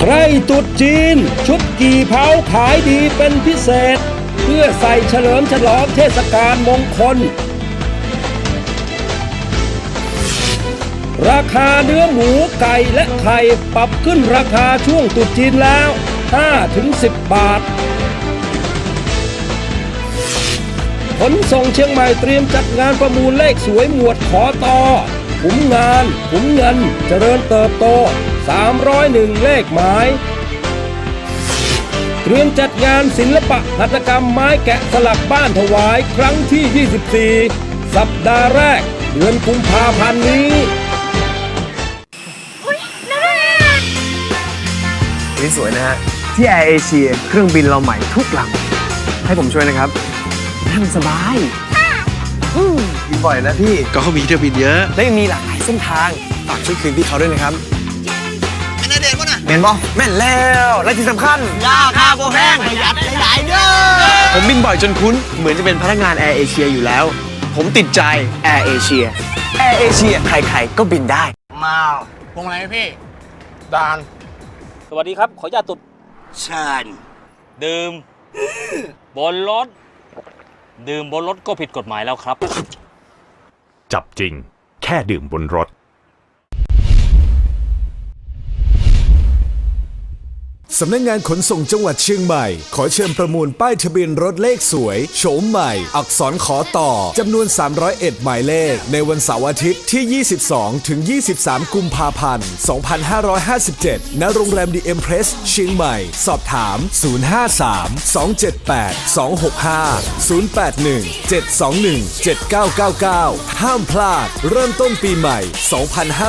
ใกล้ตรุษจีน ชุดกี่เผาขายดีเป็นพิเศษ เพื่อใส่เฉลิมฉลองเทศกาลมงคล ราคาเนื้อหมูไก่และไข่ปรับขึ้นราคาช่วงตรุษจีนแล้ว 5-10 บาทขนส่งเชียงใหม่เตรียมจัดงานประมูลเลขสวยหมวดขอตอขุมงานขุมเงินเจริญเติบโต 301 เลขหมาย เตรียมจัดงานศิลปะหัตถกรรมไม้แกะสลักบ้านถวายครั้งที่ 24 สัปดาห์แรก เดือนกุมภาพันธ์นี้นี่สวยนะฮะ ที่แอร์เอเชียเครื่องบินเราใหม่ทุกลำให้ผมช่วยนะครับ นั่งสบายบินบ่อยนะพี่ ก็เขามีเที่ยวบินเยอะ และยังมีหลากหลายเส้นทาง ฝากช่วยคืนพี่เขาด้วยนะครับเป็ นนาเดชป่ะนะแม่นบอแม่นแล้วและที่สำคัญ ยาคาโบแพงประหยัดหลายๆเด้อ ผมบินบ่อยจนคุ้น เหมือนจะเป็นพนักงานแอร์เอเชียอยู่แล้ว ผมติดใจแอร์เอเชียแอร์เอเชียใครๆก็บินได้ มาพวงอะไรพี่ ดาน สวัสดีครับ ขออนุญาตตุดเชิญดื่ม บนรถ ดื่มบนรถก็ผิดกฎหมายแล้วครับ จับจริง แค่ดื่มบนรถ สำนักงงานขนส่งจังหวัดเชียงใหม่ ขอเชิญประมูลป้ายทะเบียนรถเลขสวย โฉมใหม่ อักษรขอต่อจำนวน 301 หมายเลข ในวันเสาร์อาทิตย์ที่ 22 ถึง 23 กุมภาพันธ์ 2557 ณ โรงแรมดีเอ็มเพรสเชียงใหม่ สอบถาม 053 278 265 081 721 7999 ห้ามพลาด เริ่มต้นปีใหม่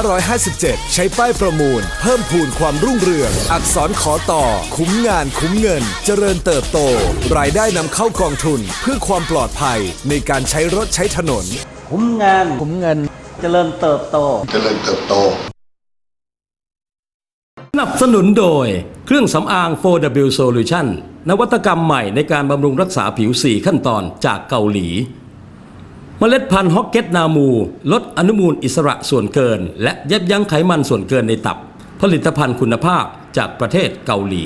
2557 ใช้ป้ายประมูล เพิ่มพูนความรุ่งเรือง อักษรขอต่อคุ้มงานคุ้มเงิน เจริญเติบโต รายได้นำเข้ากองทุน เพื่อความปลอดภัยในการใช้รถใช้ถนน คุ้มงานคุ้มเงิน เจริญเติบโต เจริญเติบโต สนับสนุนโดย เครื่องสำอาง 4W Solution นวัตกรรมใหม่ในการบำรุงรักษาผิว 4 ขั้นตอนจากเกาหลีเมล็ดพันธุ์ฮอกเก็ตนามู ลดอนุมูลอิสระส่วนเกิน และยับยั้งไขมันส่วนเกินในตับ ผลิตภัณฑ์คุณภาพ จากประเทศเกาหลี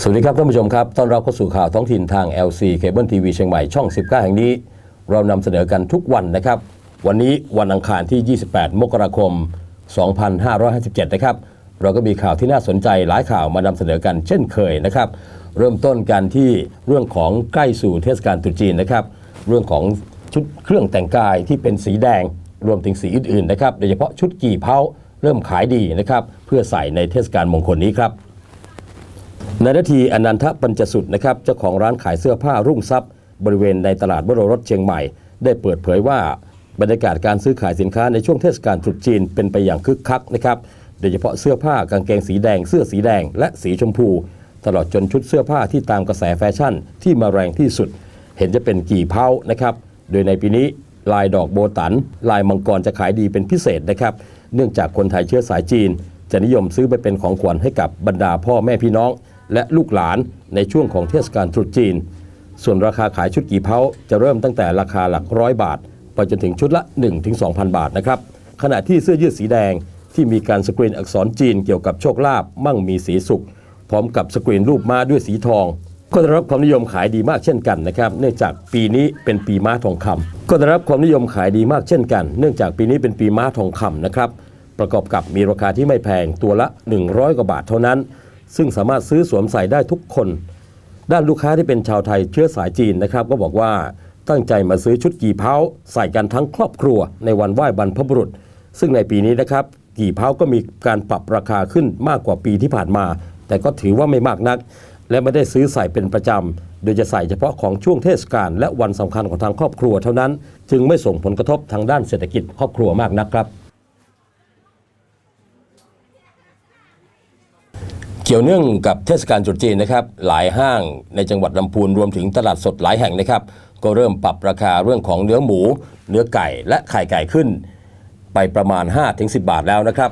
สวัสดีครับท่านผู้ชมครับต้อนรับเข้าสู่ข่าวท้องถิ่นทาง LC Cable TV เชียงใหม่ช่อง 19 แห่งนี้ เรานำเสนอกันทุกวันนะครับ วันนี้วันอังคารที่ 28 มกราคม 2557 นะครับ เราก็มีข่าวที่น่าสนใจหลายข่าวมานำเสนอกันเช่นเคยนะครับ เริ่มต้นกันที่เรื่องของใกล้สู่เทศกาลตรุษจีนนะครับ เรื่องของชุดเครื่องแต่งกายที่เป็นสีแดงรวมถึงสีอื่นๆนะครับโดยเฉพาะชุดกี่เผา เริ่มขายดีนะครับเพื่อใส่ในเทศกาลมงคลนี้ครับนายนาทีอนันทปัญจสุดนะครับเจ้าของร้านขายเสื้อผ้ารุ่งทรัพย์ บริเวณในตลาดวโรรสเชียงใหม่ ได้เปิดเผยว่าบรรยากาศการซื้อขายสินค้าในช่วงเทศกาลตรุษจีนเป็นไปอย่างคึกคักนะครับโดยเฉพาะเสื้อผ้ากางเกงสีแดง เสื้อสีแดง และสีชมพู ตลอดจนชุดเสื้อผ้าที่ตามกระแสแฟชั่น ที่มาแรงที่สุด เห็นจะเป็นกี่เผานะครับ โดยในปีนี้ลายดอกโบตัน ลายมังกรจะขายดีเป็นพิเศษนะครับ เนื่องจากคนไทยเชื้อสายจีน จะนิยมซื้อไปเป็นของขวัญให้กับบรรดาพ่อแม่พี่น้อง และลูกหลานในช่วงของเทศกาลตรุษจีน ส่วนราคาขายชุดกี่เผาจะเริ่มตั้งแต่ราคาหลักร้อยบาท ไปจนถึงชุดละ 1-2,000 บาทนะครับขณะที่เสื้อยืดสีแดงที่มีการสกรีนอักษรจีนเกี่ยวกับโชคลาภมั่งมีสีสุข พร้อมกับสกรีนรูปม้าด้วยสีทอง ก็ได้รับความนิยมขายดีมากเช่นกันนะครับ เนื่องจากปีนี้เป็นปีม้าทองคำก็ได้รับความนิยมขายดีมากเช่นกัน เนื่องจากปีนี้เป็นปีม้าทองคำนะครับ ประกอบกับมีราคาที่ไม่แพงตัวละ 100 กว่าบาทเท่านั้น ซึ่งสามารถซื้อสวมใส่ได้ทุกคน ด้านลูกค้าที่เป็นชาวไทยเชื้อสายจีนนะครับ ก็บอกว่าตั้งใจมาซื้อชุดกี่เผาใส่กันทั้งครอบครัวในวันไหว้บรรพบุรุษ ซึ่งในปีนี้นะครับกี่เผาก็มีการปรับราคาขึ้นมากกว่าปีที่ผ่านมา แต่ก็ถือว่าไม่มากนัก และไม่ได้ซื้อใส่เป็นประจำ โดยจะใส่เฉพาะของช่วงเทศกาลและวันสำคัญของทางครอบครัวเท่านั้น จึงไม่ส่งผลกระทบทางด้านเศรษฐกิจครอบครัวมากนักครับ เกี่ยวเนื่องกับเทศกาลตรุษจีนนะครับ หลายห้างในจังหวัดลำพูนรวมถึงตลาดสดหลายแห่งนะครับ ก็เริ่มปรับราคาเรื่องของเนื้อหมู เนื้อไก่และไข่ไก่ขึ้น ไปประมาณ 5-10 บาทแล้วนะครับ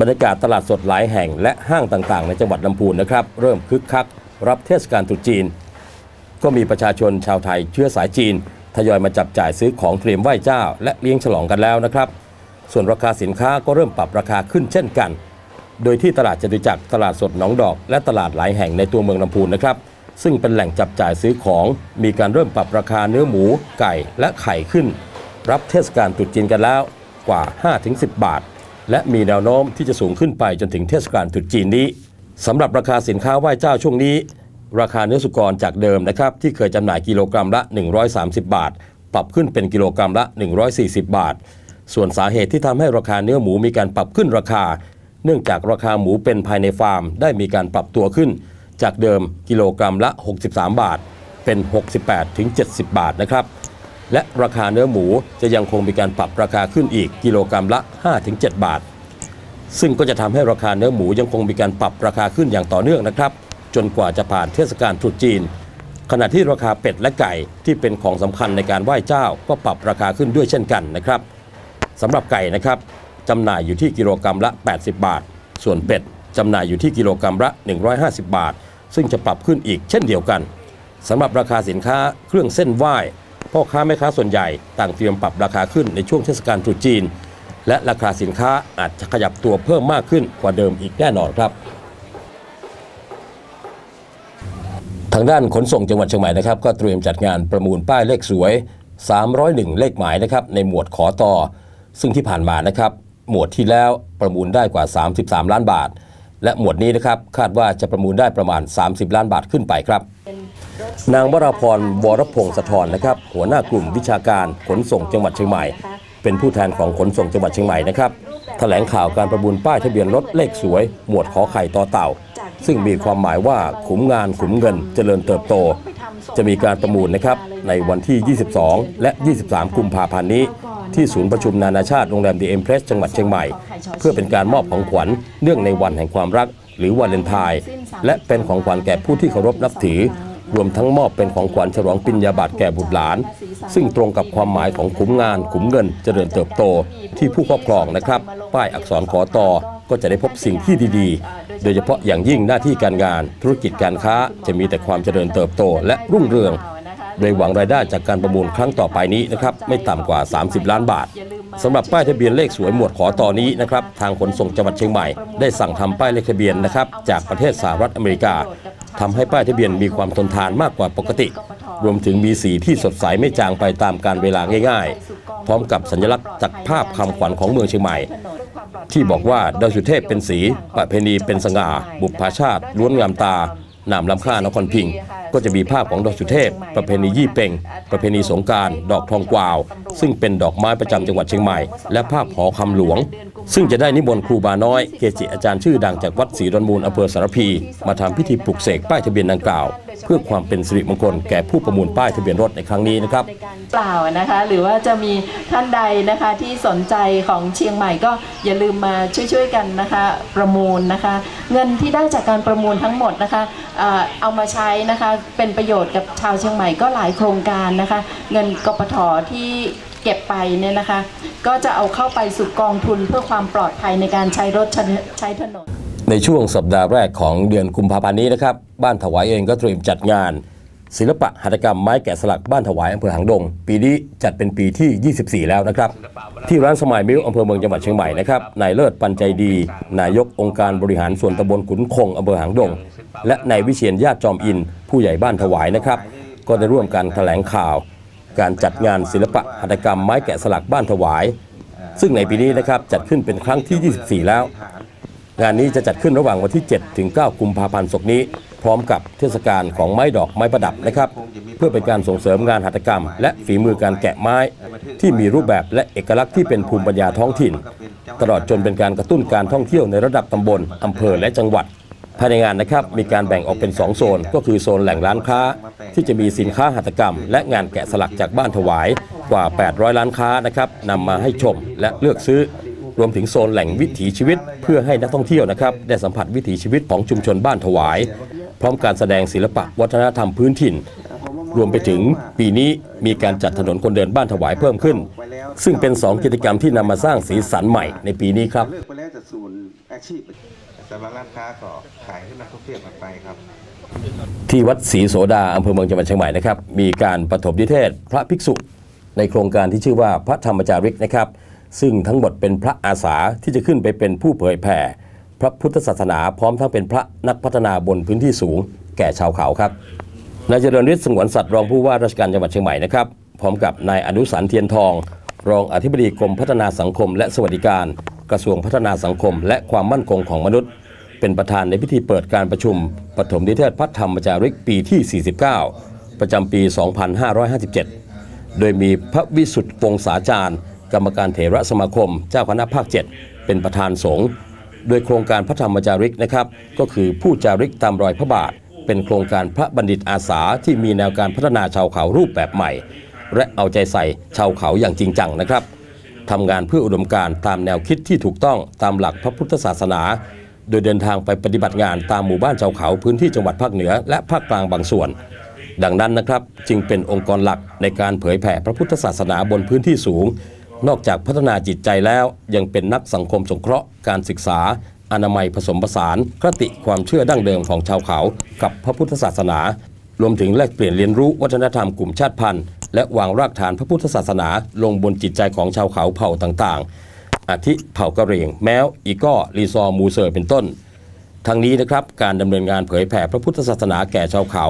บรรยากาศตลาดสดหลายแห่งและห้างต่างๆ ในจังหวัดลำพูนนะครับเริ่มคึกคัก รับเทศกาลตรุษจีน ก็มีประชาชนชาวไทยเชื้อสายจีน ทยอยมาจับจ่ายซื้อของเตรียมไหว้เจ้า และเลี้ยงฉลองกันแล้วนะครับ ส่วนราคาสินค้าก็เริ่มปรับราคาขึ้นเช่นกัน โดยที่ตลาดจตุจักรตลาดสดหนองดอก และตลาดหลายแห่งในตัวเมืองลำพูนนะครับ ซึ่งเป็นแหล่งจับจ่ายซื้อของ มีการเริ่มปรับราคาเนื้อหมู ไก่และไข่ขึ้น รับเทศกาลตรุษจีนกันแล้วกว่า 5-10 บาท และมีแนวโน้มที่จะสูงขึ้นไปจนถึงเทศกาลตรุษจีนนี้สำหรับราคาสินค้าไหว้เจ้าช่วงนี้ ราคาเนื้อสุกรจากเดิมนะครับที่เคยจำหน่ายกิโลกรัมละ 130 บาท ปรับขึ้นเป็นกิโลกรัมละ 140 บาท ส่วนสาเหตุที่ทำให้ราคาเนื้อหมูมีการปรับขึ้นราคา เนื่องจากราคาหมูเป็นภายในฟาร์มได้มีการปรับตัวขึ้น จากเดิมกิโลกรัมละ 63 บาท เป็น 68ถึง70 บาทนะครับและราคาเนื้อหมูจะยังคงมีการปรับราคาขึ้นอีกกิโลกรัมละ 5-7 บาท ซึ่งก็จะทำให้ราคาเนื้อหมูยังคงมีการปรับราคาขึ้นอย่างต่อเนื่องนะครับ จนกว่าจะผ่านเทศกาลตรุษจีน ขณะที่ราคาเป็ดและไก่ที่เป็นของสำคัญในการไหว้เจ้า ก็ปรับราคาขึ้นด้วยเช่นกันนะครับสำหรับไก่นะครับ จำหน่ายอยู่ที่กิโลกรัมละ 80 บาท ส่วนเป็ดจำหน่ายอยู่ที่กิโลกรัมละ 150 บาท ซึ่งจะปรับขึ้นอีกเช่นเดียวกันสำหรับราคาสินค้าเครื่องเส้นไหว้พ่อค้าแม่ค้าส่วนใหญ่ต่างเตรียมปรับราคาขึ้นในช่วงเทศกาลตรุษจีน และราคาสินค้าอาจจะขยับตัวเพิ่มมากขึ้นกว่าเดิมอีกแน่นอนครับ ทางด้านขนส่งจังหวัดเชียงใหม่นะครับ ก็เตรียมจัดงานประมูลป้ายเลขสวย 301 เลขหมายนะครับในหมวดขอต่อ ซึ่งที่ผ่านมานะครับ หมวดที่แล้วประมูลได้กว่า 33 ล้านบาท และหมวดนี้นะครับคาดว่าจะประมูลได้ประมาณ 30 ล้านบาทขึ้นไปครับ นางวราพรวรพงศธรนะครับ หัวหน้ากลุ่มวิชาการขนส่งจังหวัดเชียงใหม่ เป็นผู้แทนของขนส่งจังหวัดเชียงใหม่นะครับแถลงข่าวการประมูลป้ายทะเบียนรถเลขสวย หมวดขอไข่ต่อเต่า ซึ่งมีความหมายว่าขุมงานขุมเงินเจริญเติบโต จะมีการประมูลนะครับในวันที่ 22 และ 23 กุมภาพันธ์นี้ ที่ศูนย์ประชุมนานาชาติโรงแรมดีเอ็มเพรสจังหวัดเชียงใหม่ เพื่อเป็นการมอบของขวัญเนื่องในวันแห่งความรัก หรือวาเลนไทน์และเป็นของขวัญแก่ผู้ที่เคารพนับถือ รวมทั้งมอบเป็นของขวัญฉลองปิญญาบัตรแก่บุตรหลาน ซึ่งตรงกับความหมายของขุมงานขุมเงินเจริญเติบโต ที่ผู้ครอบครองนะครับ ป้ายอักษรขอต่อก็จะได้พบสิ่งที่ดีๆ โดยเฉพาะอย่างยิ่งหน้าที่การงาน ธุรกิจการค้าจะมีแต่ความเจริญเติบโตและรุ่งเรือง โดยหวังรายได้จากการประมูลครั้งต่อไปนี้นะครับไม่ต่ำกว่า 30 ล้านบาทสำหรับป้ายทะเบียนเลขสวยหมวดขอต่อนี้นะครับทางขนส่งจังหวัดเชียงใหม่ได้สั่งทำป้ายเลขทะเบียนนะครับจากประเทศสหรัฐอเมริกาทำให้ป้ายทะเบียนมีความทนทานมากกว่าปกติ รวมถึงมีสีที่สดใสไม่จางไปตามการเวลาง่าย ๆ พร้อมกับสัญลักษณ์จากภาพคำขวัญของเมืองเชียงใหม่ ที่บอกว่าดอยสุเทพเป็นสีประเพณีเป็นสง่าบุพภาชาติล้วนงามตา นามลำค่านครพิงค์ก็จะมีภาพของดอยสุเทพ ประเพณียี่เป่ง ประเพณีสงกรารดอกทองกวาว ซึ่งเป็นดอกไม้ประจำจังหวัดเชียงใหม่ และภาพหอคำหลวง ซึ่งจะได้นิมนต์ครูบาน้อย เกจิอาจารย์ชื่อดังจากวัดศรีดอนมูลอำเภอสารพี มาทำพิธีปลุกเสกป้ายทะเบียนดังกล่าวเพื่อความเป็นสิริมงคลแก่ผู้ประมูลป้ายทะเบียนรถในครั้งนี้นะครับ เปล่านะคะ หรือว่าจะมีท่านใดนะคะที่สนใจของเชียงใหม่ก็อย่าลืมมาช่วยๆกันนะคะประมูลนะคะ เงินที่ได้จากการประมูลทั้งหมดนะคะเอ่อเอามาใช้นะคะเป็นประโยชน์กับชาวเชียงใหม่ก็หลายโครงการนะคะ เงินกปทที่เก็บไปเนี่ยนะคะ ก็จะเอาเข้าไปสู่กองทุนเพื่อความปลอดภัยในการใช้รถใช้ใช้ถนน ในช่วงสัปดาห์แรกของเดือนกุมภาพันธ์นี้นะครับ บ้านถวายเองก็เตรียมจัดงาน ศิลปะหัตถกรรมไม้แกะสลักบ้านถวายอำเภอหางดง ปีนี้จัดเป็นปีที่ 24 แล้วนะครับ ที่ร้านสมัยมิวอำเภอเมืองจังหวัดเชียงใหม่นะครับนายเลิศปันใจดี นายกองค์การบริหารส่วนตำบลขุนคงอำเภอหางดง และนายวิเชียนญาติจอมอิน ผู้ใหญ่บ้านถวายนะครับ ก็ได้ร่วมกันแถลงข่าว การจัดงานศิลปะหัตถกรรมไม้แกะสลักบ้านถวายซึ่งในปีนี้นะครับจัดขึ้นเป็นครั้งที่ 24 แล้ว งานนี้จะจัดขึ้นระหว่างวันที่ 7 ถึง 9 กุมภาพันธ์ศกนี้ พร้อมกับเทศกาลของไม้ดอกไม้ประดับนะครับ เพื่อเป็นการส่งเสริมงานหัตถกรรม และฝีมือการแกะไม้ ที่มีรูปแบบและเอกลักษณ์ที่เป็นภูมิปัญญาท้องถิ่น ตลอดจนเป็นการกระตุ้นการท่องเที่ยวในระดับตำบลอำเภอและจังหวัดภายในงานนะครับมีการแบ่งออกเป็น 2 โซน ก็คือโซนแหล่งร้านค้า ที่จะมีสินค้าหัตถกรรม และงานแกะสลักจากบ้านถวายกว่า 800 ร้านค้านะครับนำมาให้ชมและเลือกซื้อ รวมถึงโซนแหล่งวิถีชีวิต เพื่อให้นักท่องเที่ยวนะครับได้สัมผัสวิถีชีวิตของชุมชนบ้านถวาย พร้อมการแสดงศิลปะวัฒนธรรมพื้นถิ่น รวมไปถึงปีนี้มีการจัดถนนคนเดินบ้านถวายเพิ่มขึ้น ซึ่งเป็น 2 กิจกรรมที่นำมาสร้างสีสันใหม่ในปีนี้ครับเลิกไปแล้วแต่ศูนย์อาชีพสำหรับร้านค้าก็ขายให้นักท่องเที่ยวกันไปครับ ที่วัดศรีโสดาอำเภอเมืองจังหวัดเชียงใหม่นะครับมีการประถมนิเทศพระภิกษุ ในโครงการที่ชื่อว่าพระธรรมจาริกนะครับ ซึ่งทั้งหมดเป็นพระอาสาที่จะขึ้นไปเป็นผู้เผยแผ่ พระพุทธศาสนาพร้อมทั้งเป็นพระนักพัฒนาบนพื้นที่สูง แก่ชาวเขาครับนายเจริญฤทธิ์สงวนสัตว์รองผู้ว่าราชการจังหวัดเชียงใหม่นะครับพร้อมกับนายอนุสันเทียนทอง รองอธิบดีกรมพัฒนาสังคม และสวัสดิการ กระทรวงพัฒนาสังคม และความมั่นคงของมนุษย์ เป็นประธานในพิธีเปิดการประชุม ปฐมนิเทศพัฒธรรมจาริกปีที่ 49 ประจำปี 2557 โดยมีพระวิสุทธิ์วงศาจารย์ กรรมการเถระสมาคม เจ้าคณะภาค 7 เป็นประธานสงฆ์โดยโครงการพระธรรมจาริกนะครับ ก็คือผู้จาริกตามรอยพระบาท เป็นโครงการพระบัณฑิตอาสาที่มีแนวการพัฒนาชาวเขารูปแบบใหม่ และเอาใจใส่ชาวเขาอย่างจริงจังนะครับทำงานเพื่ออุดมการณ์ตามแนวคิดที่ถูกต้องตามหลักพระพุทธศาสนา โดยเดินทางไปปฏิบัติงานตามหมู่บ้านชาวเขาพื้นที่จังหวัดภาคเหนือและภาคกลางบางส่วน ดังนั้นนะครับจึงเป็นองค์กรหลักในการเผยแผ่พระพุทธศาสนาบนพื้นที่สูง นอกจากพัฒนาจิตใจแล้วยังเป็นนักสังคมสงเคราะห์การศึกษา อนามัยผสมผสานคติความเชื่อดั้งเดิมของชาวเขา กับพระพุทธศาสนา รวมถึงแลกเปลี่ยนเรียนรู้วัฒนธรรมกลุ่มชาติพันธุ์ และวางรากฐานพระพุทธศาสนา ลงบนจิตใจของชาวเขาเผ่าต่างๆ อาทิเผ่ากะเหรี่ยง แมวอีก้อรีซอมูเซอร์เป็นต้น ทั้งนี้นะครับการดำเนินงานเผยแผ่พระพุทธศาสนาแก่ชาวเขา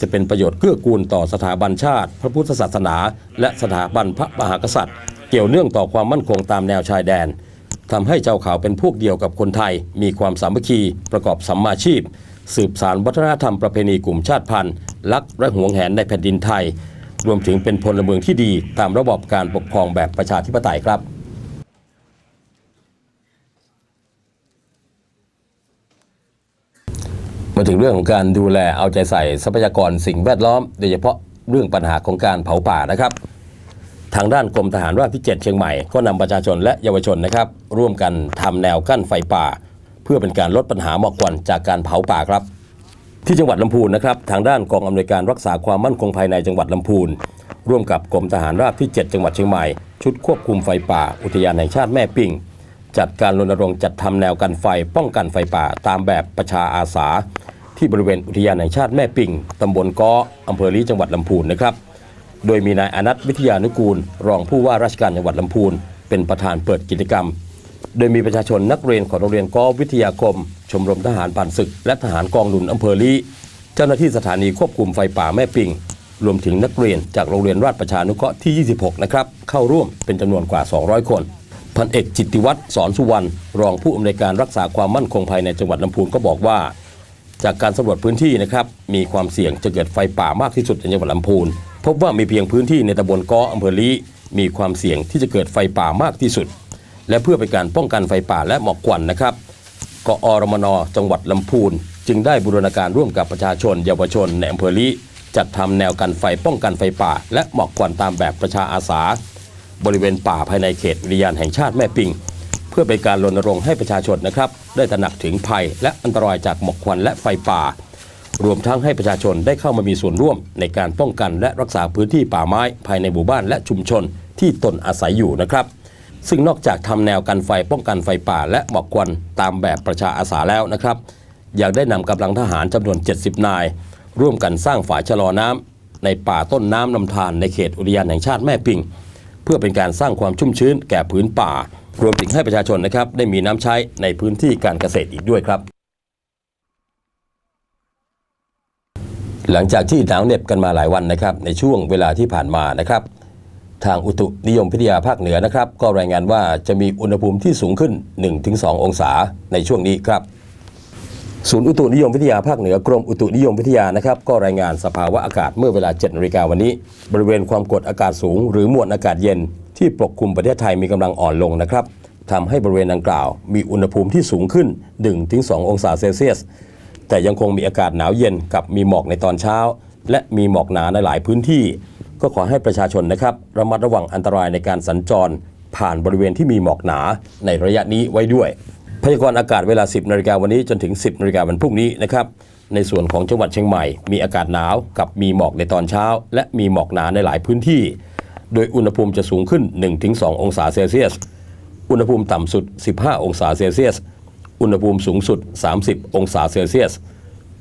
จะเป็นประโยชน์เกื้อกูลต่อสถาบันชาติ พระพุทธศาสนา และสถาบันพระมหากษัตริย์ เกี่ยวเนื่องต่อความมั่นคงตามแนวชายแดนทำให้ชาวเขาวเป็นพวกเดียวกับคนไทย มีความสามัคคีประกอบสัมมาชีพ สืบสานวัฒนธรรมประเพณีกลุ่มชาติพันธุ์รักและหวงแหนในแผ่นดินไทย รวมถึงเป็นพลเมืองที่ดีตามระบอบการปกครองแบบประชาธิปไตยครับมาถึงเรื่องของการดูแลเอาใจใส่ทรัพยากรสิ่งแวดล้อม โดยเฉพาะเรื่องปัญหาของการเผาป่านะครับ ทางด้านกรมทหารราบที่ 7 เชียงใหม่ ก็นำประชาชนและเยาวชนนะครับ ร่วมกันทำแนวกั้นไฟป่า เพื่อเป็นการลดปัญหาหมอกควันจากการเผาป่าครับ ที่จังหวัดลำพูนนะครับ ทางด้านกองอำนวยการรักษาความมั่นคงภายในจังหวัดลำพูน ร่วมกับกรมทหารราบที่ 7 จังหวัดเชียงใหม่ ชุดควบคุมไฟป่า อุทยานแห่งชาติแม่ปิงจัดการรณรงค์จัดทำแนวกันไฟป้องกันไฟป่า ตามแบบประชาอาสา ที่บริเวณอุทยานแห่งชาติแม่ปิงตำบลก้ออำเภอลีจังหวัดลำพูนนะครับ โดยมีนายอนัทวิทยานุกูล รองผู้ว่าราชการจังหวัดลำพูน เป็นประธานเปิดกิจกรรม โดยมีประชาชนนักเรียนของโรงเรียนกอวิทยาคม ชมรมทหารผ่านศึก และทหารกองหนุนอำเภอลีเจ้าหน้าที่สถานีควบคุมไฟป่าแม่ปิง รวมถึงนักเรียนจากโรงเรียนราชประชานุเคราะห์ที่ 26 นะครับ เข้าร่วมเป็นจำนวนกว่า 200 คนพันเอกจิตติวัฒน์สอนสุวรรณรองผู้อำนวยการรักษาความมั่นคงภายในจังหวัดลำพูนก็บอกว่า จากการสำรวจพื้นที่นะครับมีความเสี่ยงจะเกิดไฟป่ามากที่สุดในจังหวัดลำพูน พบว่ามีเพียงพื้นที่ในตำบลกออำเภอลีมีความเสี่ยงที่จะเกิดไฟป่ามากที่สุด และเพื่อเป็นการป้องกันไฟป่าและหมอกควันนะครับกอรมนจังหวัดลำพูน จึงได้บูรณาการร่วมกับประชาชน เยาวชนในอำเภอลีจัดทำแนวกันไฟป้องกันไฟป่า และหมอกควันตามแบบประชาอาสา บริเวณป่าภายในเขตอุทยานแห่งชาติแม่ปิง เพื่อเป็นการรณรงค์ให้ประชาชนนะครับ ได้ตระหนักถึงภัยและอันตรายจากหมอกควันและไฟป่า รวมทั้งให้ประชาชนได้เข้ามามีส่วนร่วมในการป้องกันและรักษาพื้นที่ป่าไม้ภายในหมู่บ้านและชุมชนที่ตนอาศัยอยู่นะครับ ซึ่งนอกจากทำแนวกันไฟป้องกันไฟป่าและหมอกควันตามแบบประชาอาสาแล้วนะครับยังได้นำกำลังทหารจำนวน 70 นาย ร่วมกันสร้างฝายชะลอน้ำในป่าต้นน้ำลำธารในเขตอุทยานแห่งชาติแม่ปิง เพื่อเป็นการสร้างความชุ่มชื้นแก่พื้นป่า รวมถึงให้ประชาชนนะครับได้มีน้ำใช้ในพื้นที่การเกษตรอีกด้วยครับ หลังจากที่หนาวเหน็บกันมาหลายวันนะครับในช่วงเวลาที่ผ่านมานะครับ ทางอุตุนิยมวิทยาภาคเหนือนะครับ ก็รายงานว่าจะมีอุณหภูมิที่สูงขึ้น 1-2 องศาในช่วงนี้ครับ ศูนย์อุตุนิยมวิทยาภาคเหนือกรมอุตุนิยมวิทยานะครับ ก็รายงานสภาวะอากาศเมื่อเวลา7นาฬิกาวันนี้ บริเวณความกดอากาศสูง หรือมวลอากาศเย็น ที่ปกคลุมประเทศไทยมีกำลังอ่อนลงนะครับทำให้บริเวณดังกล่าว มีอุณหภูมิที่สูงขึ้น 1-2 องศาเซลเซียส แต่ยังคงมีอากาศหนาวเย็นกับมีหมอกในตอนเช้า และมีหมอกหนาในหลายพื้นที่ ก็ขอให้ประชาชนนะครับระมัดระวังอันตรายในการสัญจร ผ่านบริเวณที่มีหมอกหนาในระยะนี้ไว้ด้วยพยากรณ์อากาศเวลา 10นาฬิกาวันนี้จนถึง 10นาฬิกาวันพรุ่งนี้นะครับในส่วนของจังหวัดเชียงใหม่ มีอากาศหนาวกับมีหมอกในตอนเช้า และมีหมอกหนาในหลายพื้นที่ โดยอุณหภูมิจะสูงขึ้น 1-2 องศาเซลเซียส อุณหภูมิต่ำสุด 15 องศาเซลเซียส อุณหภูมิสูงสุด 30 องศาเซลเซียส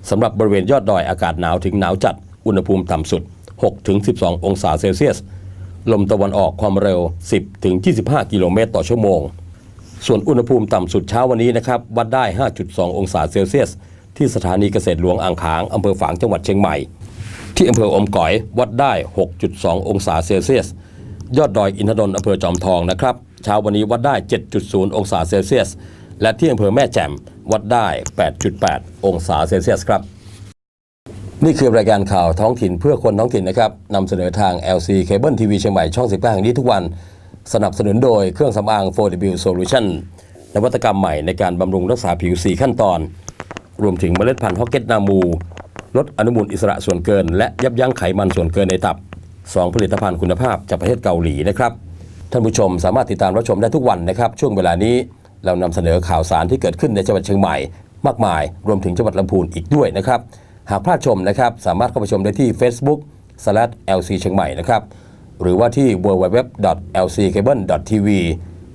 สำหรับบริเวณยอดดอยอากาศหนาวถึงหนาวจัด อุณหภูมิต่ำสุด 6-12 องศาเซลเซียส ลมตะวันออกความเร็ว 10-25 กิโลเมตรต่อชั่วโมง ส่วนอุณหภูมิต่ำสุดเช้าวันนี้นะครับวัดได้ 5.2 องศาเซลเซียส ที่สถานีเกษตรหลวงอ่างขางอำเภอฝางจังหวัดเชียงใหม่ ที่อำเภออมก๋อยวัดได้ 6.2 องศาเซลเซียส ยอดดอยอินทนนท์อำเภอจอมทองนะครับเช้าวันนี้วัดได้ 7.0 องศาเซลเซียส และที่อำเภอแม่แจ่มวัดได้ 8.8 องศาเซลเซียสครับ นี่คือรายการข่าวท้องถิ่นเพื่อคนท้องถิ่นนะครับนำเสนอทาง LC Cable TV เชียงใหม่ช่อง19แห่งนี้ทุกวัน สนับสนุนโดยเครื่องสำอาง 4W Solution นวัตกรรมใหม่ในการบำรุงรักษาผิว 4 ขั้นตอน รวมถึงเมล็ดพันธุ์ฮอกเก็ตนามู ลดอนุมูลอิสระส่วนเกิน และยับยั้งไขมันส่วนเกินในตับ 2 ผลิตภัณฑ์คุณภาพจากประเทศเกาหลีนะครับ ท่านผู้ชมสามารถติดตามรับชมได้ทุกวันนะครับ ช่วงเวลานี้ เรานำเสนอข่าวสารที่เกิดขึ้นในจังหวัดเชียงใหม่มากมาย รวมถึงจังหวัดลำพูนอีกด้วยนะครับ หากพลาดชมนะครับ สามารถเข้าไปชมได้ที่ Facebook lc เชียงใหม่นะครับ หรือว่าที่ www.lccable.tv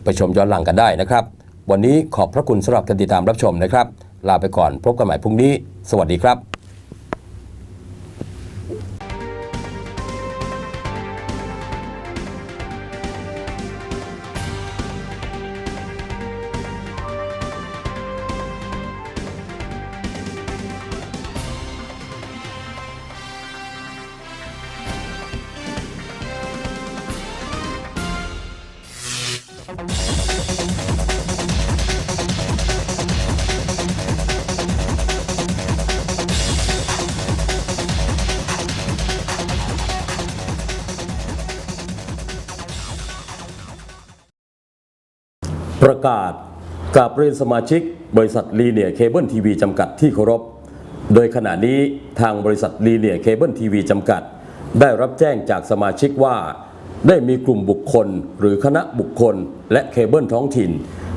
ไปชมย้อนหลังกันได้นะครับ วันนี้ขอบพระคุณสำหรับการติดตามรับชมนะครับ ลาไปก่อนพบกันใหม่พรุ่งนี้ สวัสดีครับ กาศกับเรียนสมาชิก บริษัทลีเนียเคเบิลทีวีจำกัดที่เคารพ โดยขณะนี้ทางบริษัทลีเนียเคเบิลทีวีจำกัด ได้รับแจ้งจากสมาชิกว่า ได้มีกลุ่มบุคคลหรือคณะบุคคล และเคเบิลท้องถิ่น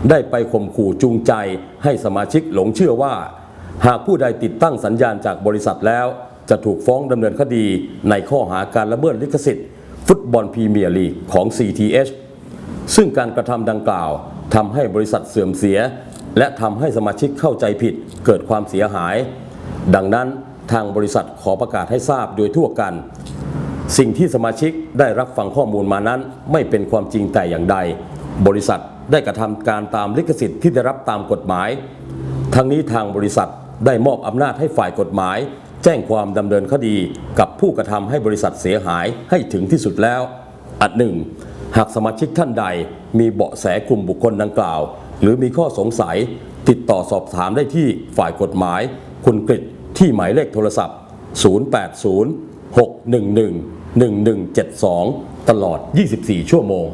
ได้ไปข่มขู่จูงใจ ให้สมาชิกหลงเชื่อว่า หากผู้ใดติดตั้งสัญญาณจากบริษัทแล้ว จะถูกฟ้องดำเนินคดีในข้อหาการละเมิดลิขสิทธิ์ ฟุตบอลพรีเมียร์ลีกของ CTH ซึ่งการกระทำดังกล่าว ทำให้บริษัทเสื่อมเสีย และทำให้สมาชิกเข้าใจผิดเกิดความเสียหาย ดังนั้นทางบริษัทขอประกาศให้ทราบโดยทั่วกัน สิ่งที่สมาชิกได้รับฟังข้อมูลมานั้น ไม่เป็นความจริงแต่อย่างใด บริษัทได้กระทำการตามลิขสิทธิ์ที่ได้รับตามกฎหมาย ทั้งนี้ทางบริษัทได้มอบอำนาจให้ฝ่ายกฎหมาย แจ้งความดำเนินคดีกับผู้กระทำให้บริษัทเสียหายให้ถึงที่สุดแล้ว อันหนึ่ง หากสมาชิกท่านใดมีเบาะแสกลุ่มบุคคลดังกล่าว หรือมีข้อสงสัย ติดต่อสอบถามได้ที่ฝ่ายกฎหมาย คุณกฤษที่หมายเลขโทรศัพท์ 080 611 1172 ตลอด 24 ชั่วโมง